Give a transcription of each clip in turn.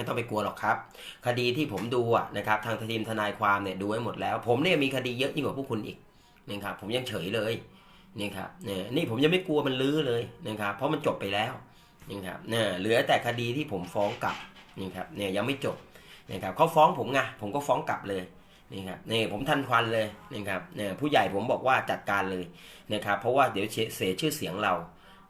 ไม่ต้องไปกลัวหรอกครับ คดีที่ผมดูอะนะครับทางทีมทนายความเนี่ยดูไว้หมดแล้ว ผมเนี่ยมีคดีเยอะยิ่งกว่าพวกคุณอีกนะครับผมยังเฉยเลยนี่ครับเนี่ยนี่ผมยังไม่กลัวมันลื้อเลยนะครับเพราะมันจบไปแล้วนี่ครับเนี่ยเหลือแต่คดีที่ผมฟ้องกลับนี่ครับเนี่ยยังไม่จบนะครับเขาฟ้องผมไงผมก็ฟ้องกลับเลยนี่ครับนี่ผมทันควันเลยนี่ครับเนี่ยผู้ใหญ่ผมบอกว่าจัดการเลยนะครับเพราะว่าเดี๋ยวเสียชื่อเสียงเรา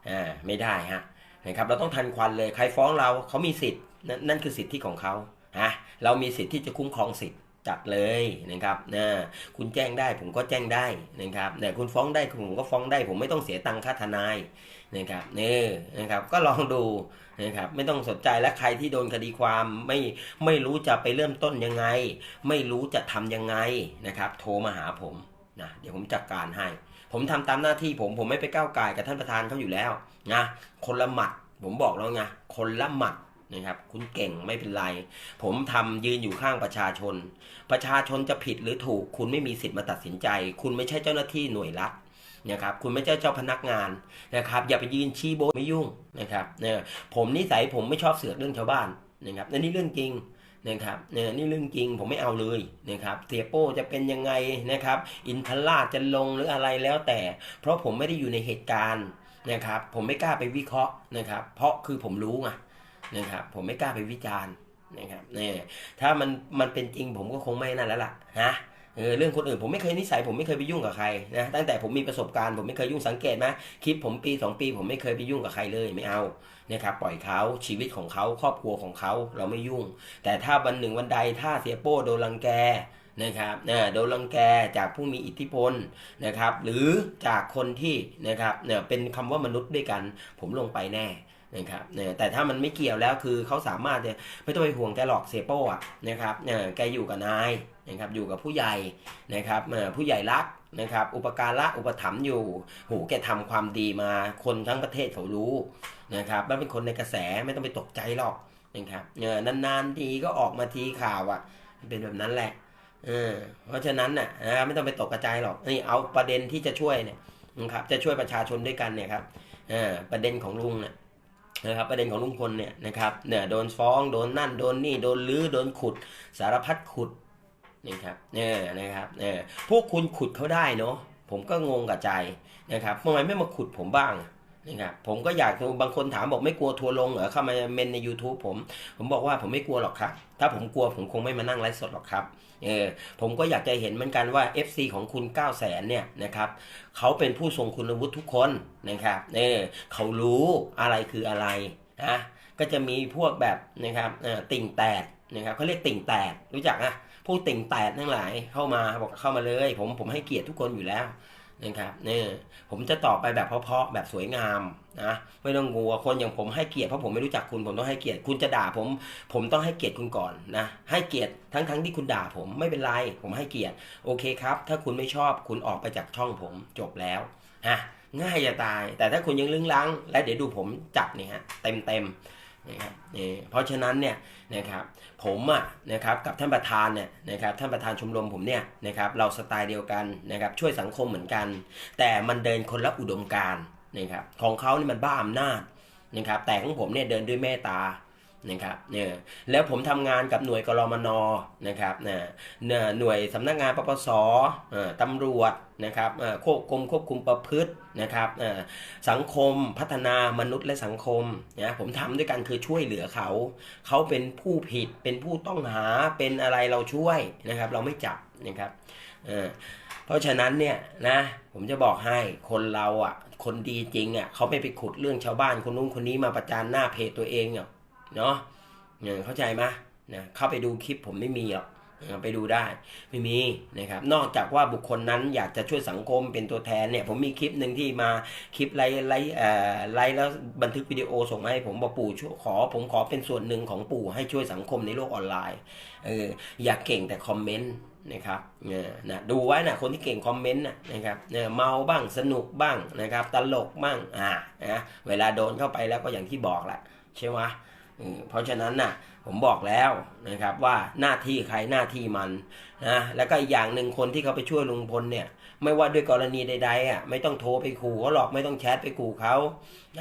อ่าไม่ได้ฮะนะครับเราต้องทันควันเลยใครฟ้องเราเขามีสิทธิ์ นั่นนั่นคือสิทธิของเขาฮะเรามีสิทธิ์ที่จะคุ้มครองสิทธิจัดเลยนะครับนะคุณแจ้งได้ผมก็แจ้งได้นะครับเนี่ยคุณฟ้องได้ผมก็ฟ้องได้ ผมไม่ต้องเสียตังค่าทนายนะครับนี่นะครับก็ลองดูนะครับไม่ต้องสนใจและใครที่โดนคดีความไม่ไม่รู้จะไปเริ่มต้นยังไง ไม่รู้จะทำยังไงนะครับ โทรมาหาผมนะเดี๋ยวผมจัดการให้ ผมทำตามหน้าที่ผมผมไม่ไปก้าวไก่กับท่านประธานเขาอยู่แล้วนะคนละหมัด ผมบอกแล้วไงคนละหมัด นะครับ คุณเก่งไม่เป็นไร ผมทำยืนอยู่ข้างประชาชน ประชาชนจะผิดหรือถูก คุณไม่มีสิทธิ์มาตัดสินใจ คุณไม่ใช่เจ้าหน้าที่หน่วยรัฐนะครับคุณไม่ใช่เจ้าพนักงานนะครับ อย่าไปยืนชี้โบยไม่ยุ่งนะครับเนี่ยผมนิสัยผมไม่ชอบเสือกเรื่องชาวบ้านนะครับนี่เรื่องจริงนะครับเนี่ยนี่เรื่องจริงผมไม่เอาเลยนะครับเสียโป้จะเป็นยังไงนะครับ อินทราจะลงหรืออะไรแล้วแต่ เพราะผมไม่ได้อยู่ในเหตุการณ์นะครับ ผมไม่กล้าไปวิเคราะห์นะครับ เพราะคือผมรู้ไง นะครับผมไม่กล้าไปวิจารณ์นะครับเนี่ยถ้ามันมันเป็นจริงผมก็คงไม่นั่นแล้วล่ะฮะเออเรื่องคนอื่นผมไม่เคยนิสัยผมไม่เคยไปยุ่งกับใครนะตั้งแต่ผมมีประสบการณ์ผมไม่เคยยุ่งสังเกตไหมคลิปผมปีสองปี ผมไม่เคยไปยุ่งกับใครเลยไม่เอานะครับปล่อยเขาชีวิตของเขาครอบครัวของเขาเราไม่ยุ่ง แต่ถ้าวันหนึ่งวันใดถ้าเสียโป้โดนรังแกนะครับเนี่ยโดนรังแกจากผู้มีอิทธิพลนะครับ หรือจากคนที่นะครับเนี่ยเป็นคำว่ามนุษย์ด้วยกัน ผมลงไปแน่ นะครับเนี่ยแต่ถ้ามันไม่เกี่ยวแล้วคือเขาสามารถเนี่ยไม่ต้องไปห่วงแกหรอกเสโป้อะนะครับเนี่ยแกอยู่กับนายนะครับอยู่กับผู้ใหญ่นะครับผู้ใหญ่รักนะครับอุปการะอุปถัมภ์อยู่โหแกทำความดีมาคนทั้งประเทศเขารู้นะครับแล้วเป็นคนในกระแสไม่ต้องไปตกใจหรอกนะครับเออนานๆทีก็ออกมาทีข่าวอะ่ะเป็นแบบนั้นแหละเออเพราะฉะนั้นน่ะนะครับไม่ต้องไปตกกระจายหรอกนี่เอาประเด็นที่จะช่วยเนี่ยนะครับจะช่วยประชาชนด้วยกันเนี่ยครับเออประเด็นของลุงเนี่ย นะครับประเด็นของลุงพลเนี่ยนะครับเนี่ยโดนฟ้องโดนนั่นโดนนี่โดนลื้อโดนขุดสารพัดขุดนี่ครับเนี่ยนะครับเนี่ยพวกคุณขุดเขาได้เนาะผมก็งงกับใจนะครับทำไมไม่มาขุดผมบ้าง นะครับผมก็อยากบางคนถามบอกไม่กลัวทัวร์ลงเหรอเข้ามาเมนใน YouTube ผม ผมบอกว่าผมไม่กลัวหรอกครับ ถ้าผมกลัวผมคงไม่มานั่งไลฟ์สดหรอกครับเออผมก็อยากจะเห็นเหมือนกันว่า FC ของคุณ 9 0 0แสนเนี่ยนะครับเขาเป็นผู้ทรงคุณวุฒิทุกคนนะครับเออเขารู้อะไรคืออะไรนะก็จะมีพวกแบบนะครับติ่งแตกนะครับเขาเรียกติ่งแตกรู้จักนะพวกติ่งแตกทั้งหลายเข้ามาบอกเข้ามาเลย ผมผมให้เกียรติทุกคนอยู่แล้ว นะครับเนี่ยผมจะตอบไปแบบเพาะๆแบบสวยงามนะไม่ต้องกลัวคนอย่างผมให้เกียรติเพราะผมไม่รู้จักคุณผมต้องให้เกียรติคุณจะด่าผม ผมต้องให้เกียรติคุณก่อนนะให้เกียรติทั้งๆทที่คุณด่าผมไม่เป็นไรผมให้เกียรติโอเคครับ ถ้าคุณไม่ชอบคุณออกไปจากช่องผมจบแล้วฮะง่ายจะตาย แต่ถ้าคุณยังลึงลัง และเดี๋ยวดูผมจับเนี่ยฮะเต็มเต็มๆ นะครับนี่เพราะฉะนั้นเนี่ยนะครับผมอะนะครับกับท่านประธานเนี่ยนะครับท่านประธานชมรมผมเนี่ยนะครับเราสไตล์เดียวกันนะครับช่วยสังคมเหมือนกัน แต่มันเดินคนละอุดมการนะครับของเขานี่มันบ้าอำนาจนะครับแต่ของผมเนี่ยเดินด้วยเมตตา นะครับเนี่ยแล้วผมทำงานกับหน่วยกรมนนะครับเนี่ยหน่วยสำนักงานปปสเอ่อตำรวจนะครับควบคุมควบคุมประพฤตินะครับสังคมพัฒนามนุษย์และสังคมนะผมทำด้วยกันคือช่วยเหลือเขา เขาเป็นผู้ผิดเป็นผู้ต้องหาเป็นอะไรเราช่วยนะครับ เราไม่จับนะครับเพราะฉะนั้นเนี่ยนะผมจะบอกให้คนเราอะคนดีจริงอะเขาไม่ไปขุดเรื่องชาวบ้านคนนู้นคนนี้มาประจานหน้าเพจตัวเองเนาะ เนาะเนี่ยเข้าใจไหมนะเข้าไปดูคลิปผมไม่มีหรอกไปดูได้ไม่มีนะครับนอกจากว่าบุคคลนั้นอยากจะช่วยสังคมเป็นตัวแทนเนี่ยผมมีคลิปหนึ่งที่มาคลิปไลฟ์ไลฟ์เอ่อไลฟ์แล้วบันทึกวิดีโอส่งมาให้ผมบอกปู่ช่วยขอผมขอเป็นส่วนหนึ่งของปู่ให้ช่วยสังคมในโลกออนไลน์เอออยากเก่งแต่คอมเมนต์นะครับเนี่ยนะดูไว้นะคนที่เก่งคอมเมนต์นะนะครับเนี่ยเมาบ้างสนุกบ้างนะครับตลกบ้างอ่านะเวลาโดนเข้าไปแล้วก็อย่างที่บอกแหละใช่ไหม เพราะฉะนั้นน่ะผมบอกแล้วนะครับว่าหน้าที่ใครหน้าที่มันนะแล้วก็อีกอย่างหนึ่งคนที่เขาไปช่วยลุงพลเนี่ย ไม่ว่าด้วยกรณีใดๆอะไม่ต้องโทรไปขู่เขาหรอกไม่ต้องแชทไปขู่เขา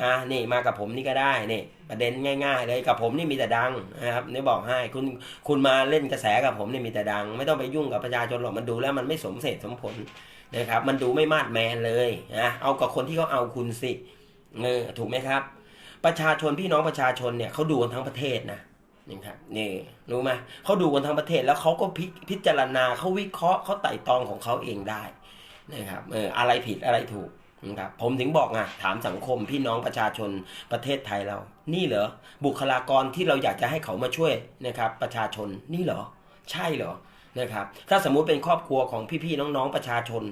นะนี่มากับผมนี่ก็ได้นี่ประเด็นง่าย ๆ เลยกับผมนี่มีแต่ดังนะครับนี่บอกให้คุณคุณมาเล่นกระแสกับผมนี่มีแต่ดัง ไม่ต้องไปยุ่งกับประชาชนหรอกมันดูแล้วมันไม่สมเหตุสมผลนะครับ มันดูไม่มาดแมนเลยนะเอากับคนที่เขาเอาคุณสิเออถูกไหมครับ ประชาชนพี่น้องประชาชนเนี่ยเขาดูกันทั้งประเทศนะนี่ครับนี่รู้ไหมเขาดูกันทั้งประเทศแล้วเขาก็พิพจารณาเขาวิเคราะห์เขาไต่ตองของเขาเองได้นะครับเอออะไรผิดอะไรถูกนะครับผมถึงบอกอะถามสังคมพี่น้องประชาชนประเทศไทยเรา นี่เหรอบุคลากรที่เราอยากจะให้เขามาช่วยนะครับประชาชนนี่เหรอ ใช่เหรอ นะครับถ้าสมมุติเป็นครอบครัวของพี่ๆน้องๆประชาชน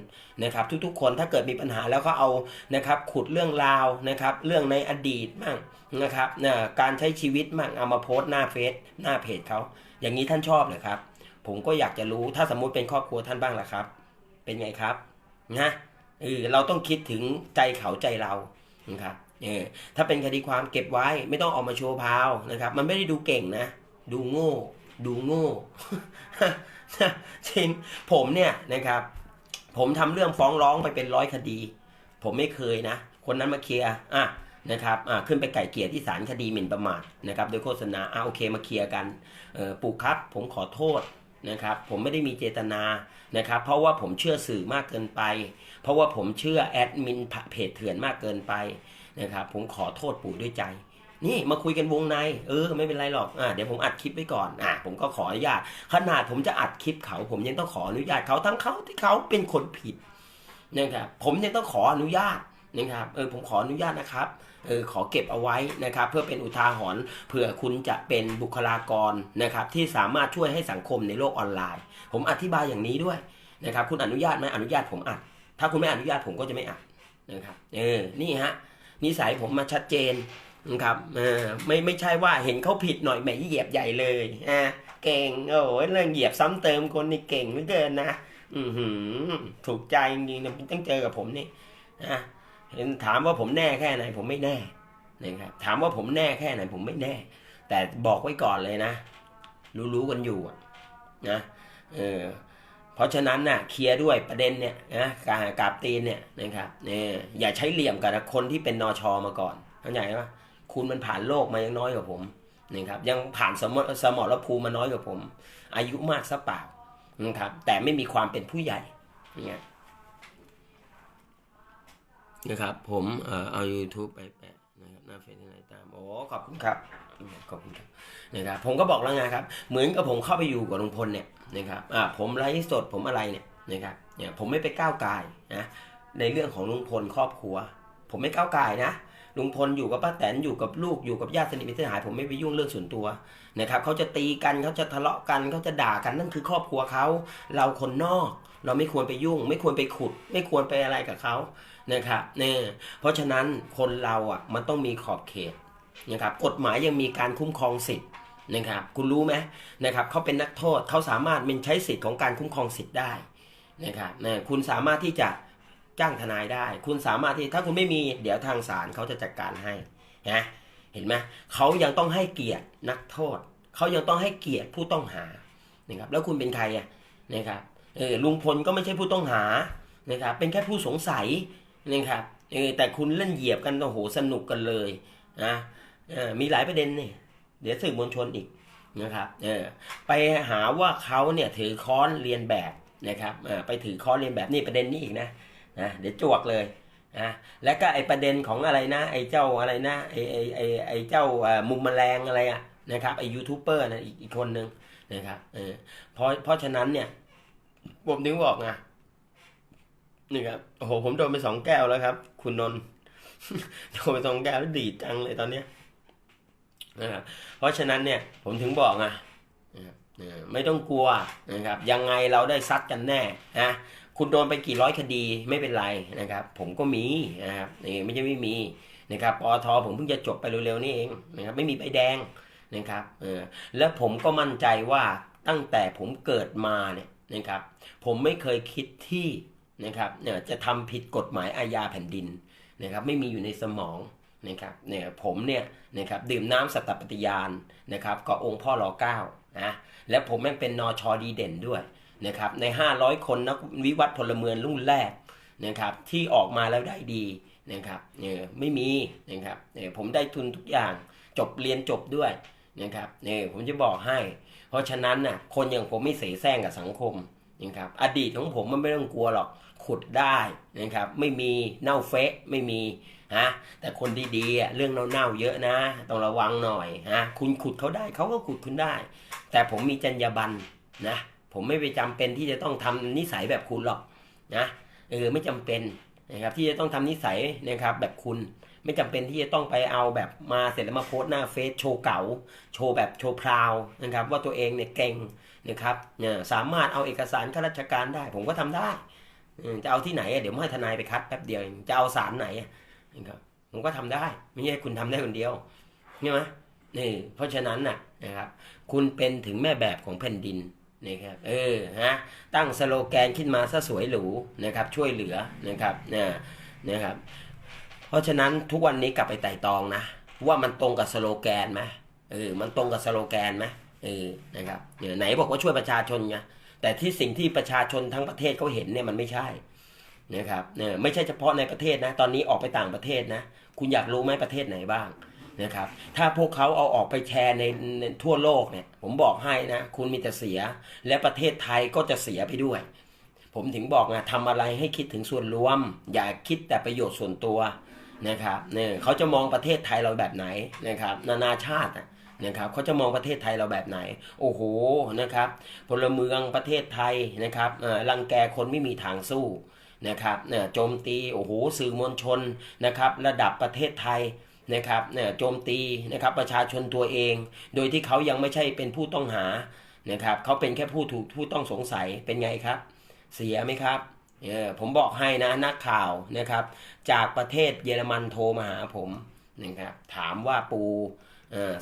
นะครับ ทุกๆคนถ้าเกิดมีปัญหาแล้วก็เอานะครับขุดเรื่องราวนะครับ เรื่องในอดีตมั่งนะครับนะการใช้ชีวิตมั่งเอามาโพสต์หน้าเฟซหน้าเพจเขาอย่างนี้ท่านชอบเหรอครับ ผมก็อยากจะรู้ถ้าสมมุติเป็นครอบครัวท่านบ้างล่ะครับ เป็นไงครับนะเออเราต้องคิดถึงใจเขาใจเรานะครับเออถ้าเป็นคดีความเก็บไว้ไม่ต้องออกมาโชว์พาวนะครับ มันไม่ได้ดูเก่งนะ ดูโง่ ดูโง่จริงผมเนี่ยนะครับ ผมทำเรื่องฟ้องร้องไปเป็นร้อยคดี ผมไม่เคยนะ คนนั้นมาเคลียร์อะนะครับอะขึ้นไปไก่เกลี่ยที่ศาลคดีหมิ่นประมาทนะครับ โดยโฆษณาอะโอเคมาเคลียร์กันเออปู่ครับ ผมขอโทษนะครับ ผมไม่ได้มีเจตนานะครับ เพราะว่าผมเชื่อสื่อมากเกินไป เพราะว่าผมเชื่อแอดมินเพจเถื่อนมากเกินไปนะครับ ผมขอโทษปู่ด้วยใจ นี่มาคุยกันวงใน เออ ไม่เป็นไรหรอกอ่าเดี๋ยวผมอัดคลิปไว้ก่อนอ่าผมก็ขออนุญาต ขนาดผมจะอัดคลิปเขา ผมยังต้องขออนุญาตเขาทั้งเขาที่เขาเป็นคนผิดนะครับผมยังต้องขออนุญาตนะครับเออผมขออนุญาตนะครับเออขอเก็บเอาไว้นะครับ เพื่อเป็นอุทาหรณ์เผื่อคุณจะเป็นบุคลากรนะครับ ที่สามารถช่วยให้สังคมในโลกออนไลน์ ผมอธิบายอย่างนี้ด้วยนะครับ คุณอนุญาตไหมอนุญาตผมอัด ถ้าคุณไม่อนุญาตผมก็จะไม่อัดนะครับเออนี่ฮะนิสัยผมมาชัดเจน นะครับเออไม่ไม่ใช่ว่าเห็นเขาผิดหน่อยแหมเหยียบใหญ่เลยอ่าเก่งโอ้ยเรื่องเหยียบซ้ำเติมคนนี่เก่งเหลือเกินนะอือหือถูกใจจริงๆนะต้องเจอกับผมนี่นะเห็นถามว่าผมแน่แค่ไหน ผมไม่แน่นะครับถามว่าผมแน่แค่ไหน ผมไม่แน่ แต่บอกไว้ก่อนเลยนะ รู้ๆกันอยู่อะนะเออเพราะฉะนั้นน่ะเคลียร์ด้วยประเด็นเนี่ยนะกากราบตีนเนี่ยนะครับเนี่ยอย่าใช้เหลี่ยมกับคนที่เป็นนอชอมาก่อนเข้าใจไหม คุณมันผ่านโลกมายังน้อยกว่าผมนะครับยังผ่านสมสมรภูมิมาน้อยกว่าผม อายุมากซะเปล่านะครับแต่ไม่มีความเป็นผู้ใหญ่เนี่ยนะครับ ผมเอ่อเอา YouTube ไปแปะนะครับหน้าเฟซที่ไหนตามโอ้ขอบคุณครับขอบคุณครับนะครับผมก็บอกแล้วไงครับ เหมือนกับผมเข้าไปอยู่กับลุงพลเนี่ยนะครับอ่าผมไลฟ์สดผมอะไรเนี่ยนะครับเนี่ยผมไม่ไปก้าวไก่นะในเรื่องของลุงพลครอบครัว ผมไม่ก้าวไก่นะ ลุงพลอยู่กับป้าแตนอยู่กับลูกอยู่กับญาติสนิทมิตรสหายผมไม่ไปยุ่งเรื่องส่วนตัวนะครับเขาจะตีกันเขาจะทะเลาะกันเขาจะด่ากันนั่นคือครอบครัวเขาเราคนนอก เราไม่ควรไปยุ่ง ไม่ควรไปขุด ไม่ควรไปอะไรกับเขานะครับเนี่ยเพราะฉะนั้นคนเราอะมันต้องมีขอบเขตนะครับกฎหมายยังมีการคุ้มครองสิทธิ์นะครับคุณรู้ไหมนะครับเขาเป็นนักโทษเขาสามารถเป็นใช้สิทธิ์ของการคุ้มครองสิทธิ์ได้นะครับเนี่ยคุณสามารถที่จะ จ้างทนายได้ คุณสามารถที่ถ้าคุณไม่มีเดี๋ยวทางศาลเขาจะจัดการให้นะเห็นไหมเขายังต้องให้เกียรตินักโทษเขายังต้องให้เกียรติผู้ต้องหานะครับแล้วคุณเป็นใครอะนะครับเออลุงพลก็ไม่ใช่ผู้ต้องหานะครับเป็นแค่ผู้สงสัยนะครับเออแต่คุณเล่นเหยียบกันโอ้โหสนุกกันเลยนะเออมีหลายประเด็นเนี่ยเดี๋ยวสื่อมวลชนอีกนะครับเออไปหาว่าเขาเนี่ยถือค้อนเรียนแบบนะครับเออไปถือค้อนเรียนแบบนี่ประเด็นนี้อีกนะ นะเดี๋ยวจวกเลยนะแล้วก็ไอประเด็นของอะไรนะ ไอเจ้าอะไรนะไอไอไอไอเจ้ามุมแมลงอะไรอะนะครับไอยูทูบเบอร์นะอีกอีกคนหนึ่งนะครับเออเพราะเพราะฉะนั้นเนี่ยผมถึงบอกไงนี่ครับโอ้โหผมโดนไปสองแก้วแล้วครับ คุณนนท์โดนไปสองแก้วแล้วดีดจังเลยตอนเนี้ยนะครับเพราะฉะนั้นเนี่ยผมถึงบอกไงนะครับไม่ต้องกลัวนะครับยังไงเราได้ซัดกันแน่นะ คุณโดนไปกี่ร้อยคดีไม่เป็นไรนะครับ ผมก็มีนะครับนี่ไม่ใช่ไม่มีนะครับปอทผมเพิ่งจะจบไปเร็วๆนี่เองนะครับไม่มีใบแดงนะครับเออแล้วผมก็มั่นใจว่าตั้งแต่ผมเกิดมาเนี่ยนะครับ ผมไม่เคยคิดที่นะครับเนี่ยจะทำผิดกฎหมายอาญาแผ่นดินนะครับ ไม่มีอยู่ในสมองนะครับเนี่ยผมเนี่ยนะครับดื่มน้ำสัตตปฏิญาณนะครับก็องค์พ่อรอเก้านะและผมแม่งเป็นนอชอดีเด่นด้วย นะครับใน 500 คนนักวิวัฒน์พลเมืองรุ่นแรกนะครับที่ออกมาแล้วได้ดีนะครับเนี่ยไม่มีนะครับเนี่ยผมได้ทุนทุกอย่างจบเรียนจบด้วยนะครับเนี่ยผมจะบอกให้ เพราะฉะนั้นน่ะคนอย่างผมไม่เสแสร้งกับสังคมนะครับอดีตของผมมันไม่ต้องกลัวหรอกขุดได้นะครับไม่มีเน่าเฟะไม่มีฮะแต่คนดีๆอะเรื่องเน่าๆเยอะนะ ต้องระวังหน่อยฮะคุณขุดเขาได้เขาก็ขุดคุณได้ แต่ผมมีจรรยาบรรณนะ ผมไม่ไปจำเป็นที่จะต้องทำนิสัยแบบคุณหรอกนะเออไม่จำเป็นนะครับที่จะต้องทำนิสัยนะครับแบบคุณไม่จำเป็นที่จะต้องไปเอาแบบมาเสร็จแล้วมาโพสหน้าเฟซโชว์เก๋าโชว์แบบโชว์พราวนะครับว่าตัวเองเนี่ยเก่งนะครับเนี่ยสามารถเอาเอกสารข้าราชการได้ ผมก็ทำได้จะเอาที่ไหนเดี๋ยวให้ทนายไปคัดแป๊บเดียวจะเอาสารไหนนะครับผมก็ทำได้ ไม่ใช่คุณทำได้คนเดียวใช่ไหมนี่เพราะฉะนั้นน่ะนะครับคุณเป็นถึงแม่แบบของแผ่นดิน นะครับเออฮะตั้งสโลแกนขึ้นมาซะสวยหรูนะครับช่วยเหลือนะครับเนี่ยนะครับ เพราะฉะนั้นทุกวันนี้กลับไปไต่ตองนะ ว่ามันตรงกับสโลแกนไหมเออมันตรงกับสโลแกนไหมเออนะครับเนี่ยไหนบอกว่าช่วยประชาชนไงแต่ที่สิ่งที่ประชาชนทั้งประเทศเขาเห็นเนี่ยมันไม่ใช่นะครับเนี่ยไม่ใช่เฉพาะในประเทศนะ ตอนนี้ออกไปต่างประเทศนะ คุณอยากรู้ไหมประเทศไหนบ้าง นะครับ ถ้าพวกเขาเอาออกไปแชร์ในในทั่วโลกเนี่ย ผมบอกให้นะ คุณมีแต่เสีย และประเทศไทยก็จะเสียไปด้วย ผมถึงบอกไงทำอะไรให้คิดถึงส่วนรวม อย่าคิดแต่ประโยชน์ส่วนตัวนะครับเนี่ยเขาจะมองประเทศไทยเราแบบไหนนะครับ นานาชาตินะครับเขาจะมองประเทศไทยเราแบบไหน โอ้โหนะครับพลเมืองประเทศไทยนะครับรังแกคนไม่มีทางสู้นะครับเนี่ยโจมตีโอ้โหสื่อมวลชนนะครับ ระดับประเทศไทย นะครับเนี่ยโจมตีนะครับประชาชนตัวเอง โดยที่เขายังไม่ใช่เป็นผู้ต้องหานะครับเขาเป็นแค่ผู้ถูกผู้ต้องสงสัยเป็นไงครับ เสียไหมครับเออผมบอกให้นะนักข่าวนะครับ จากประเทศเยอรมันโทรมาหาผมนะครับถามว่าปู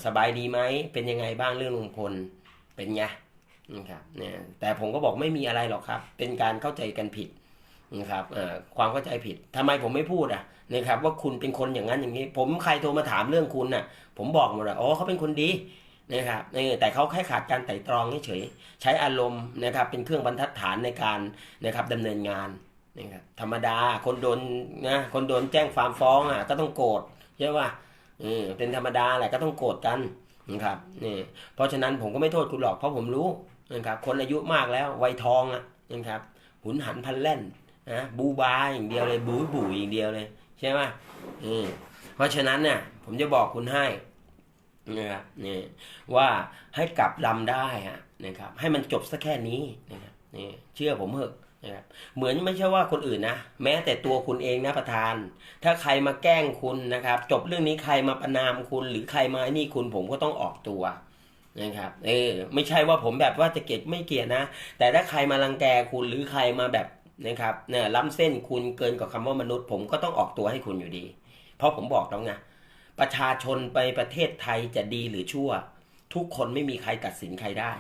สบายดีไหมเป็นยังไงบ้างเรื่องลุงพลเป็นไงนะครับเนี่ยแต่ผมก็บอกไม่มีอะไรหรอกครับ เป็นการเข้าใจกันผิดนะครับความเข้าใจผิดทำไมผมไม่พูดอะ นะครับว่าคุณเป็นคนอย่างนั้นอย่างนี้ ผมใครโทรมาถามเรื่องคุณน่ะ ผมบอกหมดเลยอ๋อเขาเป็นคนดีนะครับเออแต่เขาแค่ขาดการไต่ตรองเฉยใช้อารมณ์นะครับเป็นเครื่องบรรทัดฐานในการนะครับดำเนินงานนะครับธรรมดาคนโดนนะคนโดนแจ้งความฟ้องอะก็ต้องโกรธใช่ป่ะเออเป็นธรรมดาแหละก็ต้องโกรธกันนะครับนี่เพราะฉะนั้นผมก็ไม่โทษคุณหรอกเพราะผมรู้นะครับคนอายุมากแล้ววัยทองอะนะครับหุนหันพลันแล่นนะบูบาอย่างเดียวเลยบูบูอย่างเดียวเลย ใช่ไหมอืมเพราะฉะนั้นเนี่ย ผมจะบอกคุณให้นะครับนี่ว่าให้กลับลำได้ฮะนะครับ ให้มันจบสักแค่นี้นะครับนี่เชื่อผมเถอะนะครับเหมือนไม่ใช่ว่าคนอื่นนะแม้แต่ตัวคุณเองนะประธาน ถ้าใครมาแกล้งคุณนะครับ จบเรื่องนี้ใครมาประนามคุณ หรือใครมาไอ้นี่คุณผมก็ต้องออกตัวนะครับเออไม่ใช่ว่าผมแบบว่าจะเกลียดไม่เกลียดนะ แต่ถ้าใครมารังแกคุณหรือใครมาแบบ นะครับเนี่ยล้ำเส้นคุณเกินกว่าคำว่ามนุษย์ ผมก็ต้องออกตัวให้คุณอยู่ดี เพราะผมบอกแล้วไงประชาชนไปประเทศไทยจะดีหรือชั่ว ทุกคนไม่มีใครตัดสินใครได้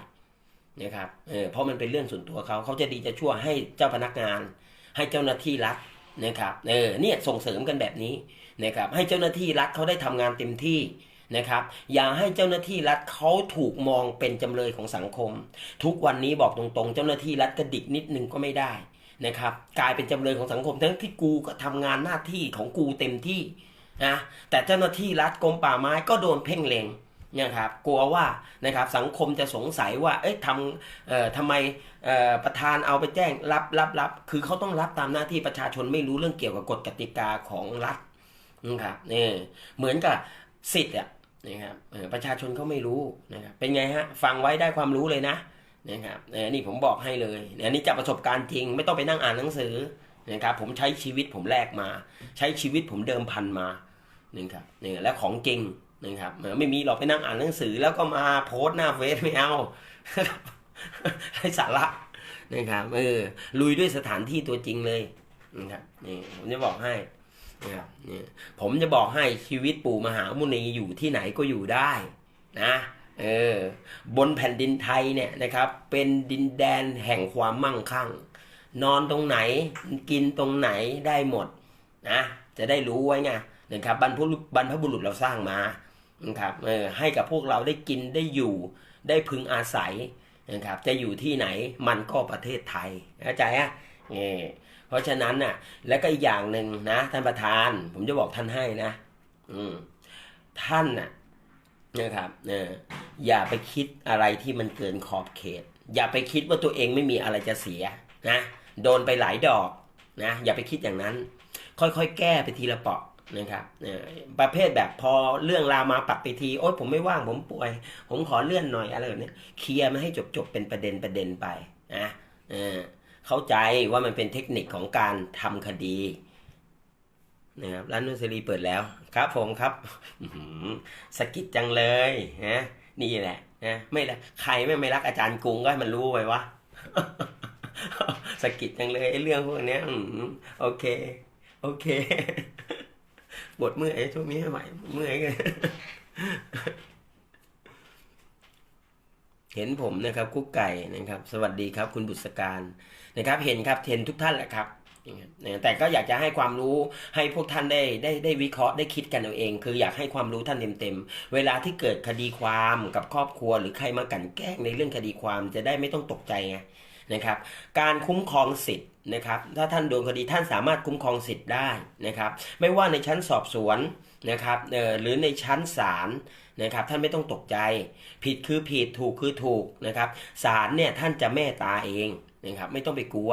นะครับเออเพราะมันเป็นเรื่องส่วนตัวเขาเขาจะดีจะชั่วให้เจ้าพนักงาน ให้เจ้าหน้าที่รัฐนะครับเออเนี่ยส่งเสริมกันแบบนี้นะครับให้เจ้าหน้าที่รัฐเขาได้ทำงานเต็มที่นะครับ อย่าให้เจ้าหน้าที่รัฐเขาถูกมองเป็นจำเลยของสังคม ทุกวันนี้บอกตรงๆ เจ้าหน้าที่รัฐกระดิกนิดนึงก็ไม่ได้ นะครับกลายเป็นจำเลยของสังคมทั้งที่กูก็ทำงานหน้าที่ของกูเต็มที่นะแต่เจ้าหน้าที่รัฐกรมป่าไม้ก็โดนเพ่งเล็งนะครับกลัวว่านะครับสังคมจะสงสัยว่าเอ๊ะทำเอ่อทำไมเอ่อประธานเอาไปแจ้งรับรับรับคือเขาต้องรับตามหน้าที่ประชาชนไม่รู้เรื่องเกี่ยวกับกฎกติกาของรัฐนะครับนี่เหมือนกับสิทธิ์อะนะครับประชาชนเขาไม่รู้นะครับเป็นไงฮะฟังไว้ได้ความรู้เลยนะ นะครับนี่ผมบอกให้เลยอันนี้จากประสบการณ์จริง ไม่ต้องไปนั่งอ่านหนังสือนะครับผมใช้ชีวิตผมแลกมา ใช้ชีวิตผมเดิมพันมานะครับนี่และของจริงนะครับไม่มีหรอกไปนั่งอ่านหนังสือ แล้วก็มาโพสต์หน้าเฟซไม่เอาให้สาระนะครับเออลุยด้วยสถานที่ตัวจริงเลยนะครับนี่ผมจะบอกให้นะครับนี่ผมจะบอกให้ชีวิตปู่มหามุนีอยู่ที่ไหนก็อยู่ได้นะ เออบนแผ่นดินไทยเนี่ยนะครับ เป็นดินแดนแห่งความมั่งคั่ง นอนตรงไหนกินตรงไหนได้หมดนะจะได้รู้ไว้ไงนะครับบรรพบุรุษบรพบุรุษเราสร้างมานะครับเออให้กับพวกเราได้กินได้อยู่ได้พึงอาศัยนะครับจะอยู่ที่ไหนมันก็ประเทศไทยเข้าใจอะเออเพราะฉะนั้นน่ะแล้วก็อีกอย่างหนึ่งนะท่านประธาน ผมจะบอกท่านให้นะอืมท่านน่ะ นะครับเอออย่าไปคิดอะไรที่มันเกินขอบเขต อย่าไปคิดว่าตัวเองไม่มีอะไรจะเสียนะโดนไปหลายดอกนะอย่าไปคิดอย่างนั้น ค่อยๆ แก้ไปทีละเปาะนะครับเออประเภทแบบพอเรื่องราวมาปรับไปทีโอ๊ยผมไม่ว่างผมป่วย ผมขอเลื่อนหน่อยอะไรแบบนี้เคลียร์มาให้จบๆเป็นประเด็นประเด็นไปนะเออเข้าใจว่ามันเป็นเทคนิคของการทำคดี นะครับร้านนุสรีเปิดแล้วครับผมครับสกิดจังเลยนะนี่แหละนะไม่ละใครไม่ไม่รักอาจารย์กรุงก็ให้มันรู้ไว้วะสกิดจังเลยไอ้เรื่องพวกนี้โอเค โอเคปวดเมื่อยช่วงนี้ไม่ไหวเมื่อยกันเห็นผมนะครับกุ๊กไก่นะครับ สวัสดีครับ คุณบุษการนะครับ เห็นครับเห็นทุกท่านแหละครับ แต่ก็อยากจะให้ความรู้ให้พวกท่านได้ได้ได้วิเคราะห์ได้คิดกันเอาเอง คืออยากให้ความรู้ท่านเต็มๆ เวลาที่เกิดคดีความกับครอบครัว หรือใครมากลั่นแกล้งในเรื่องคดีความจะได้ไม่ต้องตกใจไงนะครับ การคุ้มครองสิทธิ์นะครับ ถ้าท่านโดนคดีท่านสามารถคุ้มครองสิทธิ์ได้นะครับ ไม่ว่าในชั้นสอบสวนนะครับเออหรือในชั้นศาลนะครับ ท่านไม่ต้องตกใจ ผิดคือผิดถูกคือถูกนะครับศาลเนี่ยท่านจะเมตตาเองนะครับ ไม่ต้องไปกลัว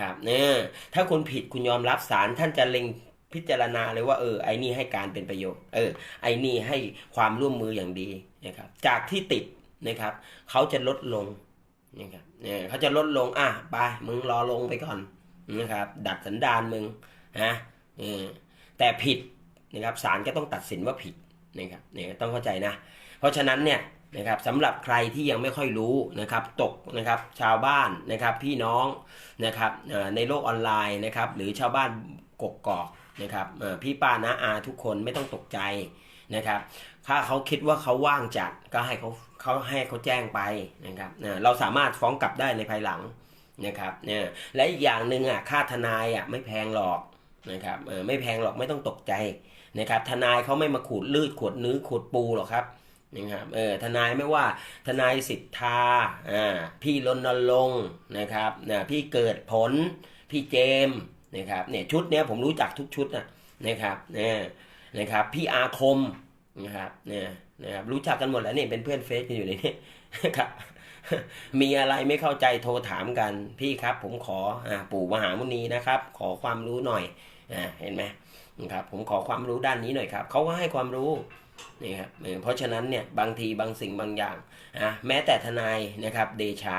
ครับเนี่ยถ้าคุณผิดคุณยอมรับศาลท่านจะเล็งพิจารณาเลยว่าเออไอ้นี่ให้การเป็นประโยชน์เออไอ้นี่ให้ความร่วมมืออย่างดีนะครับจากที่ติดนะครับเขาจะลดลงนะครับเนี่ยเขาจะลดลงอะไปมึงรอลงไปก่อนนะครับ ดัดสันดานมึงนะเออแต่ผิดนะครับศาลก็ต้องตัดสินว่าผิดนะครับเนี่ยต้องเข้าใจนะ เพราะฉะนั้นเนี่ย นะครับสำหรับใครที่ยังไม่ค่อยรู้นะครับ ตกนะครับชาวบ้านนะครับพี่น้องนะครับในโลกออนไลน์นะครับ หรือชาวบ้านกกกอกนะครับพี่ป้าน้าอาทุกคนไม่ต้องตกใจนะครับ ถ้าเขาคิดว่าเขาว่างจัดก็ให้เขาเขาให้เขาแจ้งไปนะครับเราสามารถฟ้องกลับได้ในภายหลังนะครับเนี่ยและอีกอย่างหนึ่งอะค่าทนายอะไม่แพงหรอกนะครับเออไม่แพงหรอกไม่ต้องตกใจนะครับ ทนายเขาไม่มาขูดลืดขูดเนื้อขูดปูหรอกครับ นะครับเออทนายไม่ว่าทนายสิทธาอ่าพี่รณรงค์นะครับนะพี่เกิดผลพี่เจมนะครับเนี่ยชุดเนี้ยผมรู้จักทุกชุดนะนะครับเนี่ยนะครับพี่อาคมนะครับเนี่ยนะครับรู้จักกันหมดแล้วเนี่ยเป็นเพื่อนเฟซกันอยู่ในนี้นะครับมีอะไรไม่เข้าใจโทรถามกันพี่ครับผมขออ่าปู่มหามุนีนะครับ ขอความรู้หน่อยอ่าเห็นไหมนะครับผมขอความรู้ด้านนี้หน่อยครับเขาก็ให้ความรู้ นี่ครับเพราะฉะนั้นเนี่ยบางทีบางสิ่งบางอย่างนะแม้แต่ทนายนะครับเดชา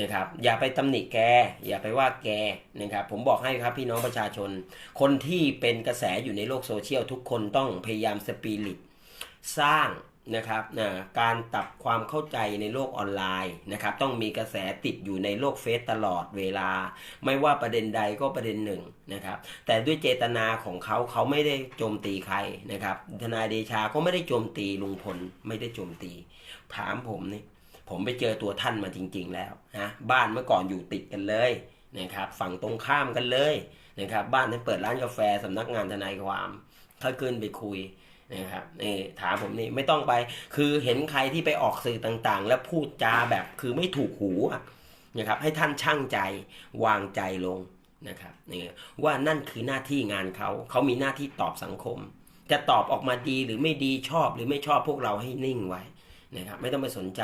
นะครับอย่าไปตำหนิแก อย่าไปว่าแกนะครับผมบอกให้ครับพี่น้องประชาชน คนที่เป็นกระแสอยู่ในโลกโซเชียลทุกคนต้องพยายามสปิริตสร้าง นะครับนะการตับความเข้าใจในโลกออนไลน์นะครับ ต้องมีกระแสติดอยู่ในโลกเฟซตลอดเวลา ไม่ว่าประเด็นใดก็ประเด็นหนึ่งนะครับ แต่ด้วยเจตนาของเขาเขาไม่ได้โจมตีใครนะครับทนายเดชาก็ไม่ได้โจมตีลุงพลไม่ได้โจมตี ถามผมนี่ผมไปเจอตัวท่านมาจริง ๆ แล้วนะบ้านเมื่อก่อนอยู่ติดกันเลยนะครับ ฝั่งตรงข้ามกันเลยนะครับ บ้านนั้นเปิดร้านกาแฟสำนักงานทนายความถ้าขึ้นไปคุย นะครับนี่ถามผมนี่ไม่ต้องไป คือเห็นใครที่ไปออกสื่อต่างๆ แล้วพูดจาแบบคือไม่ถูกหูนะครับ ให้ท่านช่างใจวางใจลงนะครับนี่ว่านั่นคือหน้าที่งานเขาเขามีหน้าที่ตอบสังคม จะตอบออกมาดีหรือไม่ดีชอบหรือไม่ชอบพวกเราให้นิ่งไว้นะครับไม่ต้องไปสนใจ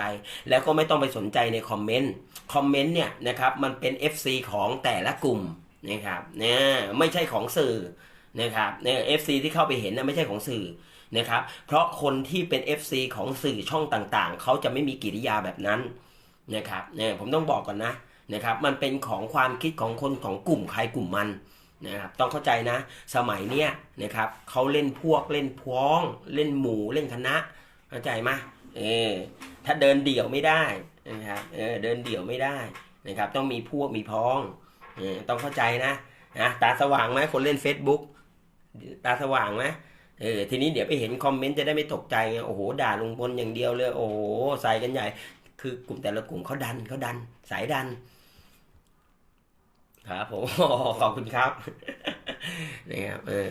แล้วก็ไม่ต้องไปสนใจในคอมเมนต์คอมเมนต์เนี่ยนะครับมันเป็น FC ของแต่ละกลุ่มนะครับเนี่ยไม่ใช่ของสื่อนะครับเนี่ย FC ที่เข้าไปเห็นนะไม่ใช่ของสื่อ นะครับ เพราะคนที่เป็น FC ของสื่อช่องต่างๆ เขาจะไม่มีกิริยาแบบนั้นนะครับเนี่ยผมต้องบอกก่อนนะนะครับ มันเป็นของความคิดของคนของกลุ่มใครกลุ่มมันนะครับต้องเข้าใจนะ สมัยเนี้ยนะครับเขาเล่นพวกเล่นพ้อง เล่นหมูเล่นคณะเข้าใจไหมเออถ้าเดินเดี่ยวไม่ได้นะครับเออเดินเดี่ยวไม่ได้นะครับ ต้องมีพวกมีพ้องเออต้องเข้าใจนะนะตาสว่างไหมคนเล่น Facebook ตาสว่างไหม เออทีนี้เดี๋ยวไปเห็นคอมเมนต์จะได้ไม่ตกใจไงโอ้โหด่าลุงพลอย่างเดียวเลย โอ้โหใส่กันใหญ่ คือกลุ่มแต่ละกลุ่มเขาดันเขาดัน สายดัน ครับผมขอบคุณครับนะครับเออ